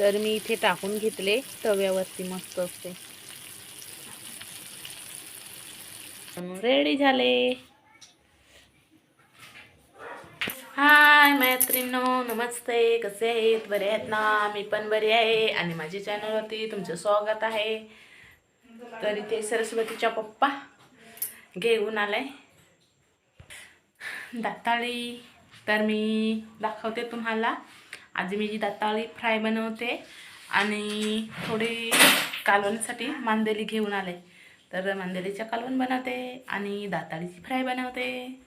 तर मी इथे टाकून घेतले तव्यावरती मस्त असते रेडी झाले. हाय मैत्रिणो नमस्ते. कसे आहेत? बरे आहेत ना? मी पण बरी आहे. आणि माझ्या चॅनलवरती तुमचं स्वागत आहे. तर इथे सरस्वतीच्या पप्पा घेऊन आलाय दाताळी. तर मी दाखवते तुम्हाला. आज मी जी दाताळी फ्राय बनवते आणि थोडी कालवणसाठी मांदेली घेऊन आले. तर मांदेलीच्या कालवण बनवते आणि दाताळीची फ्राय बनवते.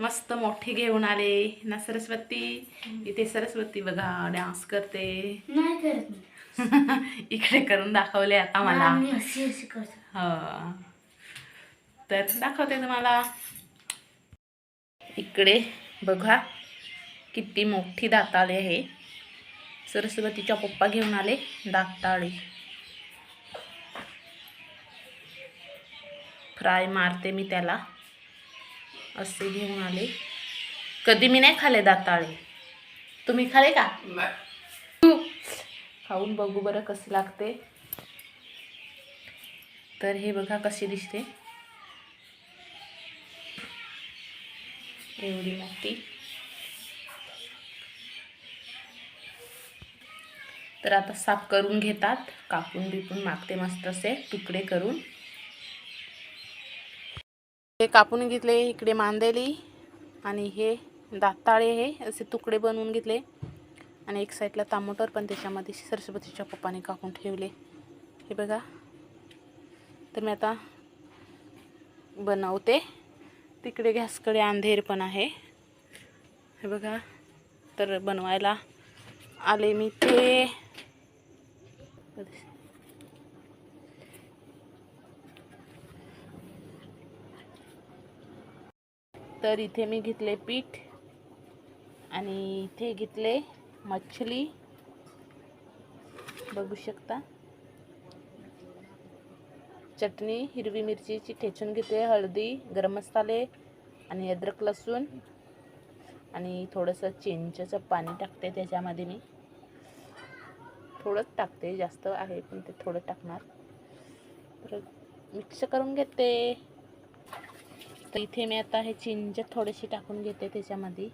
मस्त मोठी घेऊन आले. ना सरस्वती इथे सरस्वती बघा डान्स करते. नाही करत मी. इकडे करून दाखवले आता मला. हा. तर दाखवते तुम्हाला. इकडे बघा. किती मोठी दाताळी आहे. सरस्वतीच्या पप्पा घेऊन आले दाताळी. फ्राय मारते मी त्याला. असे घेऊन आले. कधी मी नाही खाले दाताळे. तुम्ही खाले का? खाऊन बघू बरं कसे लागते. तर हे बघा कशी दिसते. एवढी मोठी. तर आता साफ करून घेतात. कापून बिपून मागते मस्त असे तुकडे करून. हे कापून घेतले इकडे मांदेली आणि हे दाताळे हे असे तुकडे बनवून घेतले. आणि एक साईडला तामोटर पण त्याच्यामध्ये सरस्वतीच्या पप्पाने कापून ठेवले. हे बघा. तर मी आता बनवते. तिकडे गॅसकडे अंधेर पण आहे. हे बघा. तर बनवायला आले मी ते. तर इथे मी घेतले पीठ आणि इथे घेतले मछली बघू शकता. चटणी हिरवी मिरचीची ठेचून घेते हळदी गरम मसाले आणि अद्रक लसूण आणि थोडंसं चिंचेचं पाणी टाकते त्याच्यामध्ये मी. थोडंच टाकते जास्त आहे पण ते थोडं टाकणार. परत मिक्स करून घेते. तर इथे मी आता हे चिंच थोडीशी टाकून घेते त्याच्यामध्ये.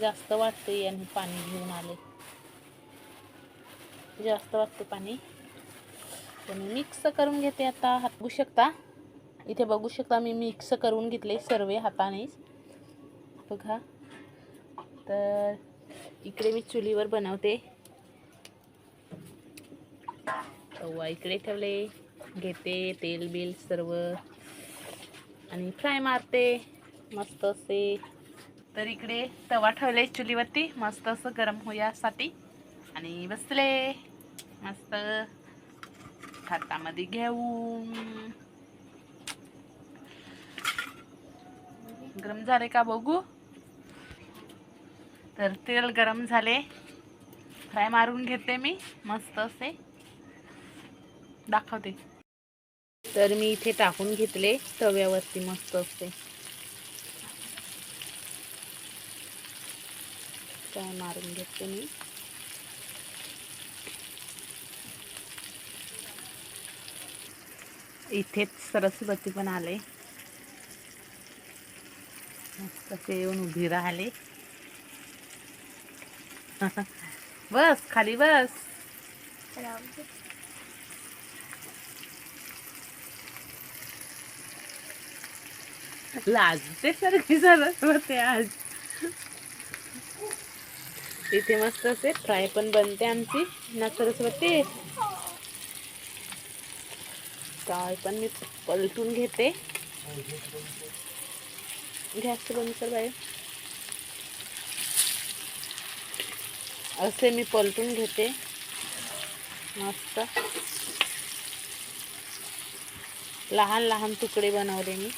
जास्त वाटते आणि पाणी घेऊन आले. जास्त वाटते पाणी. मी मिक्स करून घेते आता. हात बघू शकता? इथे बघू शकता मी मिक्स करून घेतले सर्व हातानेच. बघा. तर इकडे मी चुलीवर बनवते. तवा इकडे ठेवले घेते तेल बिल सर्व. आणि फ्राय मारते मस्त असे. तर इकडे तवा ठेवले चुलीवरती मस्त असं गरम होयासाठी आणि बसले मस्त. हातामध्ये घेऊन. गरम झाले का बघू? तर तेल गरम झाले. फ्राय मारून घेते मी मस्त असे. दाखवते. तर मी इथे टाकून घेतले तव्यावरती मस्त असते फ्राय मारून घेते मी. इथेच सरस्वती पण आले. मस्त असे येऊन उभी राहिले. बस खाली बस. लाजते सारखी सरस्वती आज. इथे मस्त असे फ्राय पण बनते आमची ना सरस्वती. काय पण मी पलटून घेते. गॅस बंद कर बाई. असे मी पलटून घेते. मस्त. लहान लहान तुकडे बनवले मी.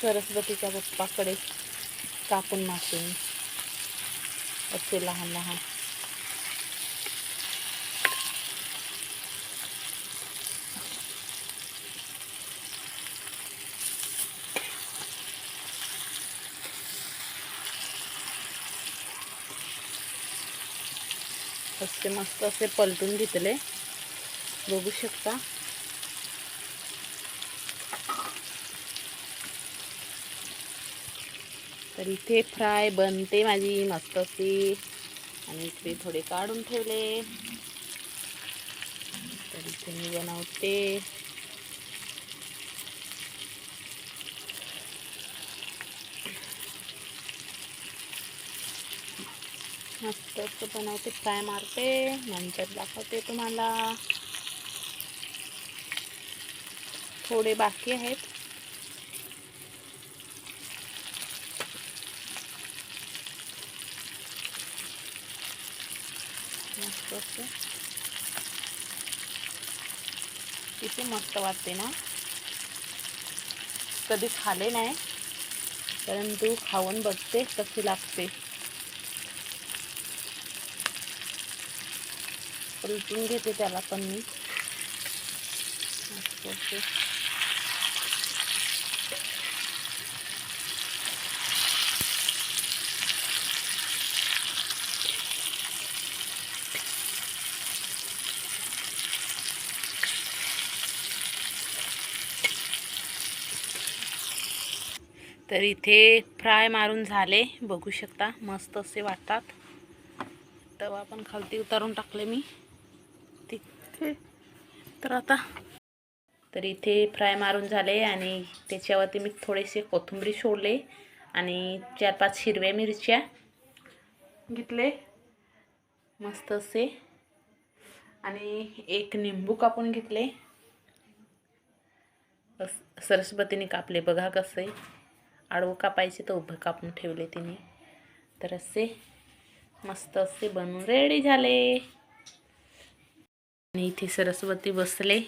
सरस्वतीच्या पप्पाकडे कापून मागते मी. असे लहान लहान. असे मस्त असे पलटून घेतले. बघू शकता. तर इथे फ्राय बनते माझी मस्त अशी. आणि इथे थोडे काढून ठेवले. तर इथे मी बनवते. मस्त असं बनवते फ्राय मारते नंतर दाखवते तुम्हाला. थोडे बाकी आहेत. मस्त असं. किती मस्त वाटते ना? कधी खाले नाही परंतु खाऊन बघते कशी लागते. परतून घेते त्याला पण मी. तर इथे फ्राय मारून झाले बघू शकता मस्त असे वाटतात. तवा पण खालती उतारून टाकले मी. तिथे तर आता तर इथे फ्राय मारून झाले आणि त्याच्यावरती मी थोडेसे कोथिंबीर सोडले आणि चार पाच हिरव्या मिरच्या घेतले. मस्त असे. आणि एक निंबू कापून घेतले. सरस्वतीने कापले. बघा कसे आडवं कापायचे तर उभं कापून ठेवले तिने. तर असे मस्त असे बनून रेडी झाले. आणि इथे सरस्वती बसले.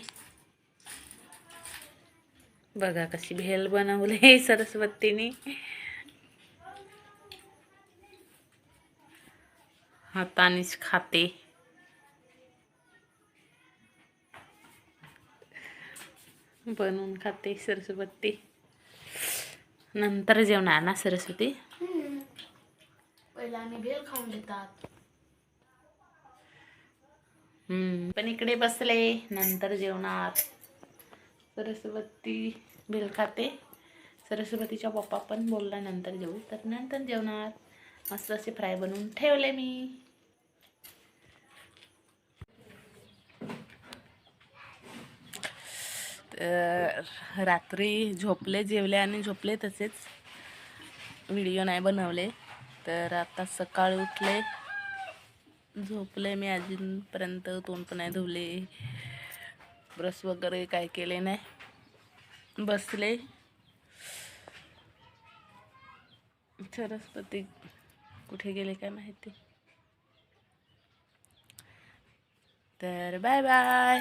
बघा कशी भेल बनवले सरस्वतीने. हातानेच खाते. बनवून खाते सरस्वती. नंतर जेवणार ना सरस्वती? पहिला आम्ही भेल खाऊन घेतात. पण इकडे बसले नंतर जेवणार. सरस्वती बिल खाते. सरस्वतीच्या पप्पा पण बोलला नंतर जेवू. तर नंतर जेवणार. मस्त असे फ्राय बनवून ठेवले मी. तर रात्री झोपले जेवले आणि झोपले तसेच. व्हिडिओ नाही बनवले. तर आता सकाळी उठले. झोपले मी अजूनपर्यंत तोंड पण नाही धुवले. ब्रश वगैरे काय केले नाही. बसले. सरस्वती कुठे गेले काय माहिती? तर बाय बाय.